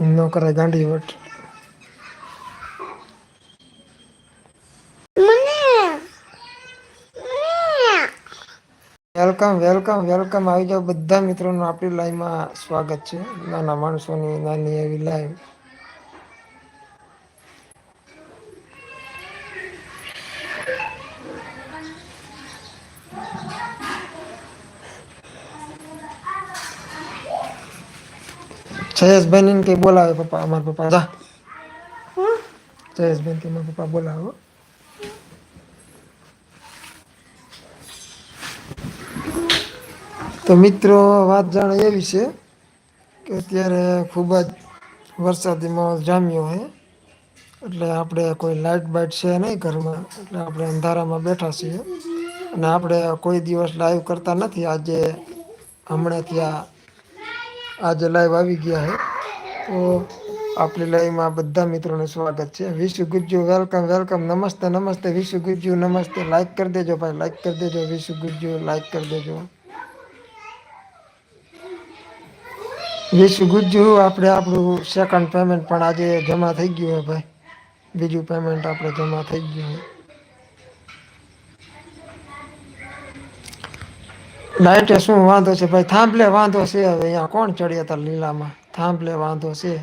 ન કરે ગાંડી વટ. Welcome welcome welcome. આવી જાવ બધા મિત્રોનું આપણી લાઈવમાં સ્વાગત છે. નાના માણસોની નાની એવી લાઈવ જયેશભાઈ ને કઈ બોલાવે પપ્પા અમારા પપ્પા. જા. જયેશભાઈ કે મારા પપ્પા બોલાવો. તો મિત્રો વાત જાણે એવી છે કે અત્યારે ખૂબ જ વરસાદી માહોલ જામ્યો છે. એટલે આપણે કોઈ લાઇટ બાઇટ છે નહીં ઘરમાં એટલે આપણે અંધારામાં બેઠા છીએ. અને આપણે કોઈ દિવસ લાઈવ કરતા નથી. આજે હમણાં ત્યાં આજે લાઈવ આવી ગયા છે. તો આપણી લાઈવમાં બધા મિત્રોનું સ્વાગત છે. વિશુ ગુજ્જુ વેલકમ વેલકમ નમસ્તે નમસ્તે. વિશુ ગુજ્જુ નમસ્તે. લાઈક કરી દેજો ભાઈ લાઈક કરી દેજો. વિશુ ગુજ્જુ લાઈક કરી દેજો. વીસ ગુજ્જુ આપણે આપણું સેકન્ડ પેમેન્ટ પણ આજે જમા થઈ ગયું હે ભાઈ. બીજું પેમેન્ટ આપણે જમા થઈ ગયું લાઈટે શું વાંધો છે? ભાઈ, થાંભલે વાંધો છે હવે અહીંયા. કોણ ચડ્યા હતા લીલામાં? થાંભલે વાંધો છે.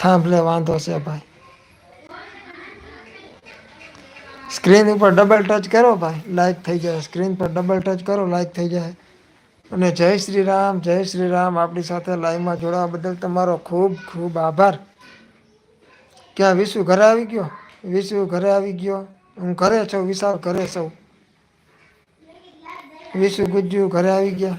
થાંભલે વાંધો છે, ભાઈ. સ્ક્રીન ઉપર ડબલ ટચ કરો, ભાઈ. લાઈક થઈ જાય. સ્ક્રીન પર ડબલ ટચ કરો લાઈક થઈ જાય. અને જય શ્રી રામ, જય શ્રી રામ. આપણી સાથે લાઈવમાં જોડાવા બદલ તમારો ખૂબ ખૂબ આભાર. ક્યાં વિશુ ઘરે આવી ગયો? વિશુ ઘરે આવી ગયો. હું ઘરે છું, વિશાલ ઘરે છું. વિશુ ગુજ્જુ ઘરે આવી ગયા.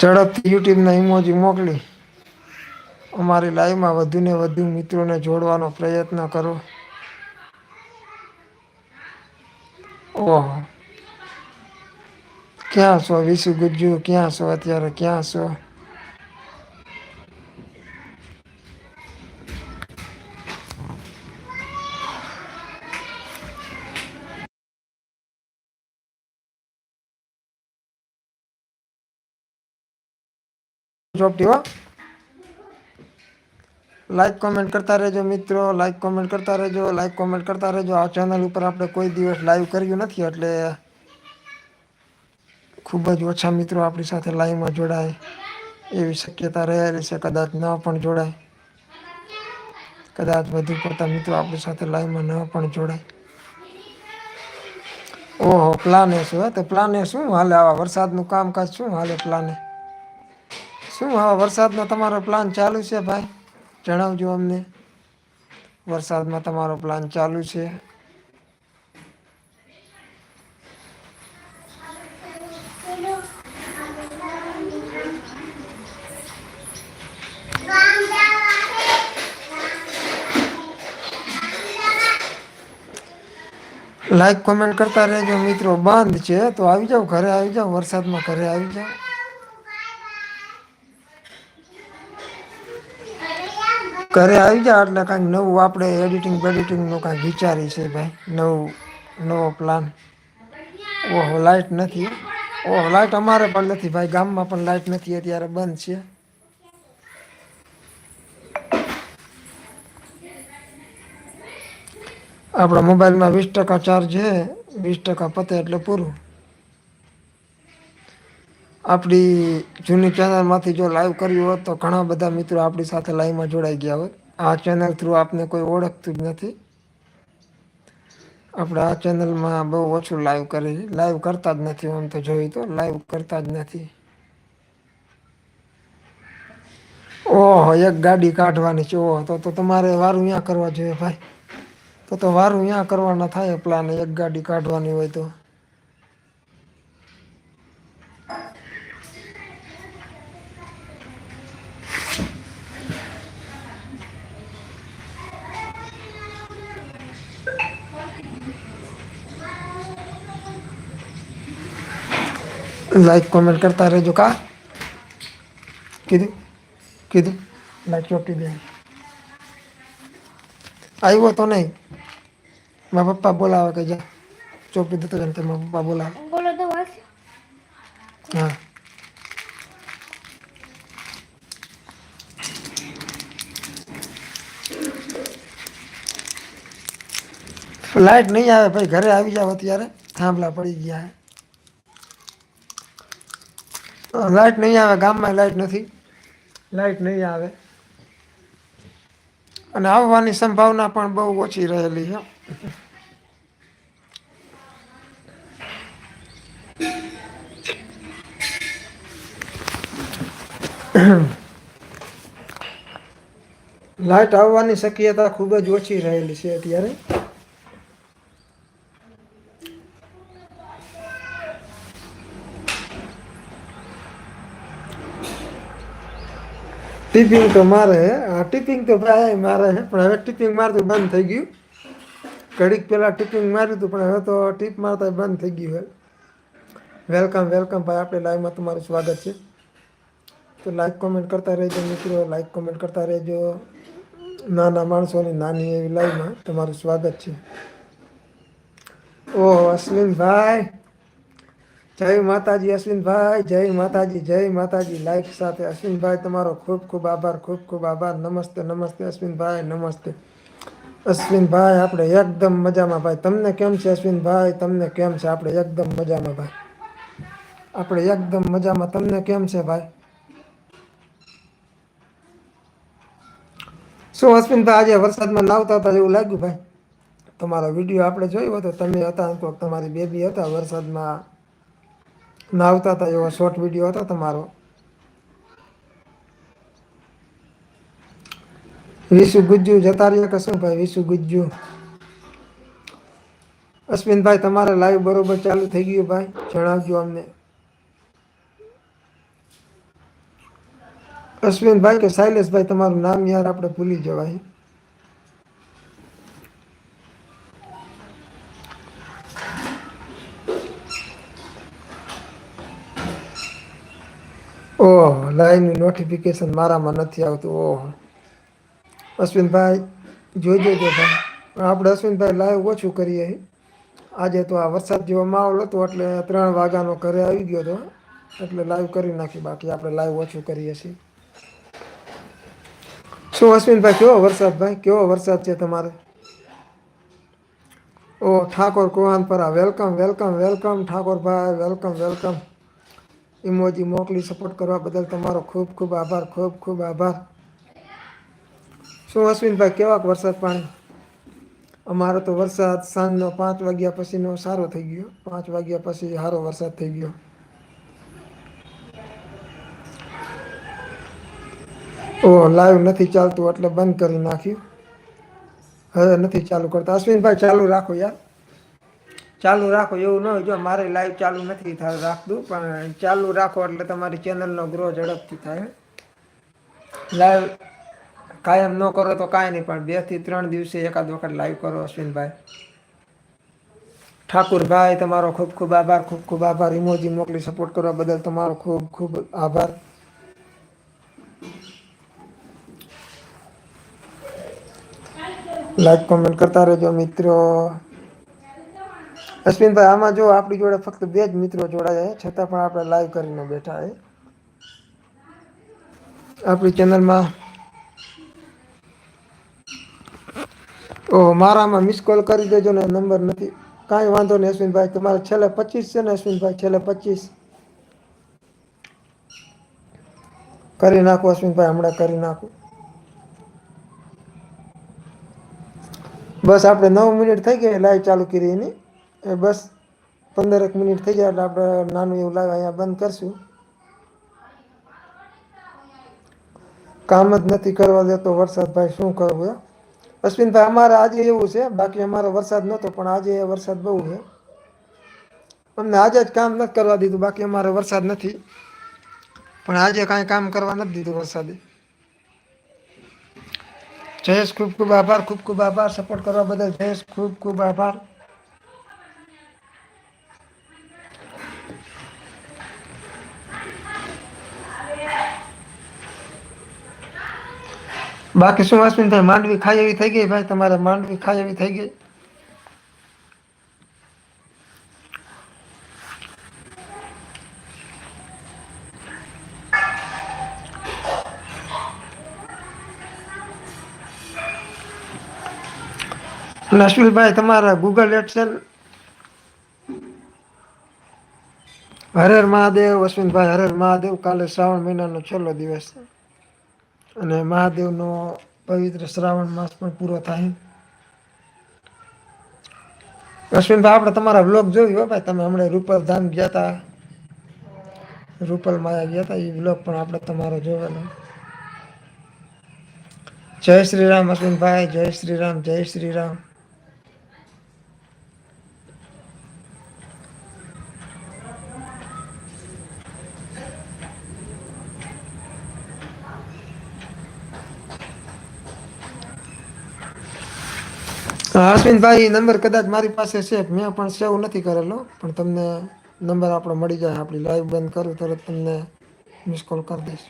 ઝડપથી યુટ્યુબના ઇમોજી મોકલી. અમારી લાઈવમાં વધુને વધુ મિત્રોને જોડવાનો પ્રયત્ન કરો. ઓહો. ક્યાં છો વિશુ ગુજ્જુ? ક્યાં છો અત્યારે? ક્યાં છો? ચોપટી હો લાઈક કોમેન્ટ કરતા રહેજો મિત્રો. લાઈક કોમેન્ટ કરતા રહેજો. લાઈક કોમેન્ટ કરતા રહેજો. આ ચેનલ ઉપર આપણે કોઈ દિવસ લાઈવ કર્યું નથી, એટલે ખૂબ જ ઓછા મિત્રો આપણી સાથે લાઈવમાં જોડાય. એવી શક્યતા રહેલી છે. કદાચ ન પણ જોડાય. કદાચ વધુ પડતા મિત્રો આપણી સાથે લાઈવમાં ન પણ જોડાય. ઓહો પ્લાને શું? તો પ્લાને શું? હાલે આવા વરસાદનું કામકાજ શું? હાલે પ્લાને શું હા, વરસાદનો તમારો પ્લાન ચાલુ છે ભાઈ? જણાવજો અમને. વરસાદમાં તમારો પ્લાન ચાલુ છે. લાઈક કોમેન્ટ કરતા રહેજો મિત્રો. બંધ છે, તો આવી જાવ ઘરે આવી જાઓ. વરસાદમાં ઘરે આવી જાવ ઘરે આવી જાવ એટલે કાંઈક નવું આપણે એડિટિંગ બેડિટિંગનું કાંઈક વિચારી છે ભાઈ. નવું, નવો પ્લાન ઓહો લાઇટ નથી. ઓહો લાઇટ અમારે પણ નથી ભાઈ. ગામમાં પણ લાઇટ નથી અત્યારે, બંધ છે. આપણા મોબાઈલમાં વીસ ટકા ચાર્જ છે, વીસ ટકા પતે એટલે પૂરું. આપણી જૂની ચેનલમાંથી જો લાઈવ કર્યું હોત તો ઘણા બધા મિત્રો આપણી સાથે લાઈવમાં જોડાઈ ગયા હોત. આ ચેનલ થ્રુ આપને કોઈ ઓળખતું જ નથી. આપણે આ ચેનલમાં બહુ ઓછું લાઈવ કરે છે લાઈવ કરતા જ નથી આમ તો જોયું તો. લાઈવ કરતા જ નથી. ઓહો, એક ગાડી કાઢવાની છે. ઓહો, તો તો તમારે વારું અહીંયા કરવા જોઈએ ભાઈ? તો તો વારું અહીંયા કરવાના થાય પ્લાન એક ગાડી કાઢવાની હોય તો. લાઈક કોમેન્ટ કરતા રહેજો કા કીધું કીધું લાઈક ચોપટી દે આવ્યો તો નહીં મા પપ્પા બોલાવે કે જા ચોપડી દેતો જાને તાર પપ્પા બોલાવે બોલો તો વાસ હા લાઈટ નહીં આવે ભાઈ ઘરે આવી જાવ અત્યારે થાંભલા પડી ગયા લાઈટ નહીં આવે ગામમાં લાઈટ નથી. લાઈટ નહીં આવે. અને આવવાની સંભાવના પણ બહુ ઓછી રહેલી છે. લાઈટ આવવાની શક્યતા ખૂબ જ ઓછી રહેલી છે અત્યારે. ટીપિંગ તો મારે હે ટિપિંગ તો ભાઈ મારે હે પણ હવે ટીપિંગ મારતું બંધ થઈ ગયું. ઘડીક પહેલાં ટીપિંગ માર્યું હતું, પણ હવે તો ટીપ મારતા બંધ થઈ ગયું હવે વેલકમ વેલકમ ભાઈ, આપણે લાઈવમાં તમારું સ્વાગત છે. તો લાઈક, કોમેન્ટ કરતા રહેજો મિત્રો, લાઈક, કોમેન્ટ કરતા રહેજો. નાના માણસોની નાની એવી લાઈવમાં તમારું સ્વાગત છે. ઓહ અશ્વિનભાઈ જય માતાજી અશ્વિનભાઈ, જય માતાજી જય માતાજી. લાઈક સાથે અશ્વિનભાઈ, તમારો ખૂબ ખૂબ આભાર, ખૂબ ખૂબ આભાર. નમસ્તે નમસ્તે અશ્વિનભાઈ નમસ્તે. અશ્વિનભાઈ, આપણે એકદમ મજામાં ભાઈ. તમને કેમ છે અશ્વિનભાઈ? તમને કેમ છે? આપણે એકદમ મજામાં ભાઈ. આપણે એકદમ મજામાં. તમને કેમ છે ભાઈ? શું અશ્વિનભાઈ આજે વરસાદમાં નાવતા હતા એવું લાગ્યું ભાઈ? તમારો વીડિયો આપણે જોયો હતો. તમે હતા તો તમારી બેબી હતા વરસાદમાં. નાવતા હતા, એવો શોર્ટ વીડિયો હતો તમારો. વિશુ ગુજ્જુ જતા રહ્યા કે શું ભાઈ, વિશુ ગુજ્જુ? અશ્વિનભાઈ, તમારે લાઈવ બરોબર ચાલુ થઈ ગયું ભાઈ, જણાવજો અમને. અશ્વિનભાઈ કે શૈલેષભાઈ, તમારું નામ યાર આપણે ભૂલી જવાય. ઓહ લાઈવનું નોટિફિકેશન મારામાં નથી આવતું, ઓહ. અશ્વિનભાઈ, જોઈ જો ભાઈ. આપણે અશ્વિનભાઈ લાઈવ ઓછું કરીએ આજે તો આ વરસાદ જેવો માહોલ હતો, એટલે ત્રણ વાગ્યાનો ઘરે આવી ગયો હતો. એટલે લાઈવ કરી નાખી, બાકી આપણે લાઈવ ઓછું કરીએ છીએ. શું અશ્વિનભાઈ, કેવો વરસાદ ભાઈ? કેવો વરસાદ છે તમારે? ઓ Thakor Kohanpara welcome welcome welcome Thakorbhai welcome welcome emoji મોકલી સપોર્ટ કરવા બદલ તમારો ખૂબ ખૂબ આભાર, ખૂબ ખૂબ આભાર. શું અશ્વિનભાઈ, કેવાક વરસાદ પાણી? અમારો તો વરસાદ સાંજનો પાંચ વાગ્યા પછીનો સારો થઈ ગયો. પાંચ વાગ્યા પછી સારો વરસાદ થઈ ગયો. ઓ લાઈવ નથી ચાલતું એટલે બંધ કરી નાખ્યું. હવે નથી ચાલુ કરતા. અશ્વિનભાઈ, ચાલુ રાખો યાર. ચાલુ રાખો એવું ન હોય. જો મારે લાઈવ ચાલુ નથી થાય રાખતું, પણ ચાલુ રાખો એટલે તમારી ચેનલનો ગ્રો ઝડપથી થાય. લાઈવ કાયમ ન કરો તો કાંઈ નહીં, પણ બેથી ત્રણ દિવસે એકાદ વખત લાઈવ કરો અશ્વિનભાઈ. ઠાકુરભાઈ, તમારો ખૂબ ખૂબ આભાર, ખૂબ ખૂબ આભાર. ઇમોજી મોકલી સપોર્ટ કરવા બદલ તમારો ખૂબ ખૂબ આભાર. લાઈક કોમેન્ટ કરતા રહેજો મિત્રો. અશ્વિનભાઈ આમાં જો આપણી જોડે ફક્ત બે જ મિત્રો જોડાયા છતાં પણ આપણે લાઈવ કરીને બેઠા છે. આપણી ચેનલમાં ઓહો, મારામાં મિસ કોલ કરી દેજો ને નંબર નથી. કાંઈ વાંધો નહીં અશ્વિનભાઈ તમારે છેલ્લે પચીસ છે ને અશ્વિનભાઈ છેલ્લે પચીસ. કરી નાખો અશ્વિનભાઈ હમણાં કરી નાખો. બસ, આપણે નવ મિનિટ થઈ ગઈ લાઈવ ચાલુ કરી એની. એ બસ પંદરેક મિનિટ થઈ જાય એટલે આપણે નાનું એવું લાગે, અહીંયા બંધ કરશું. કામ જ નથી કરવા દેતો વરસાદ ભાઈ શું કરવું અશ્વિનભાઈ, અમારે આજે એવું છે, બાકી અમારો વરસાદ નહોતો, પણ આજે વરસાદ બહુ છે. અમને આજે જ કામ નથી કરવા દીધું, બાકી અમારે વરસાદ નથી. પણ આજે કાંઈ કામ કરવા નથી દીધું વરસાદે. જયેશ ખૂબ ખૂબ આભાર, ખૂબ ખૂબ આભાર, સપોર્ટ કરવા બદલ જયેશ ખૂબ ખૂબ આભાર. બાકી શું અશ્વિનભાઈ માંડવી ખાઈ એવી થઈ ગઈ ભાઈ? તમારે માંડવી ખાઈ એવી થઈ ગઈ? અશ્વિનભાઈ તમારા ગૂગલ એડસેલ હરેર મહાદેવ અશ્વિનભાઈ હરેર મહાદેવ, કાલે શ્રાવણ મહિનાનો છેલ્લો દિવસ છે. અને મહાદેવનો પવિત્ર શ્રાવણ માસ પણ પૂરો થાય. અશ્વિનભાઈ, આપણે તમારા બ્લોગ જોયું ભાઈ તમે હમણાં રૂપલ ધામ ગયા તા. રૂપલ માયા ગયા હતા એ બ્લોગ પણ આપણે તમારો જોવાનો. જય શ્રી રામ અશ્વિનભાઈ, જય શ્રી રામ, જય શ્રી રામ. અશ્વિનભાઈ નંબર કદાચ મારી પાસે છે, મેં પણ સેવ નથી કરેલો, પણ તમને નંબર આપણો મળી જાય, આપણી લાઈવ બંધ કરું, તરત તમને મિસ કોલ કરી દઈશ.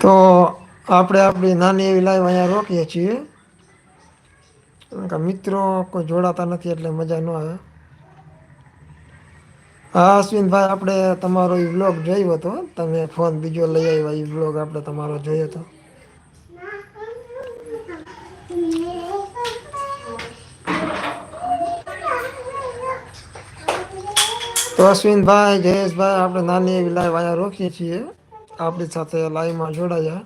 તો આપણે આપણી નાની એવી લાઈવ અહીંયા રોકીએ છીએ. મિત્રો કોઈ જોડાતા નથી, એટલે મજા ન આવે. હા, અશ્વિનભાઈ, આપણે તમારો બ્લોગ જોયો હતો તમે ફોન બીજો લઈ આવ્યા એ બ્લોગ આપણે તમારો જોયો હતો. તો અશ્વિનભાઈ, જયેશભાઈ, આપણે નાની એવી લાઈવ અહીંયા રોકીએ છીએ. આપણી સાથે લાઈવમાં જોડાયા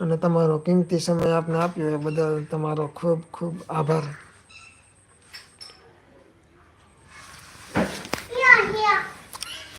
અને તમારો કિંમતી સમય આપને આપ્યો, એ બદલ તમારો ખૂબ ખૂબ આભાર.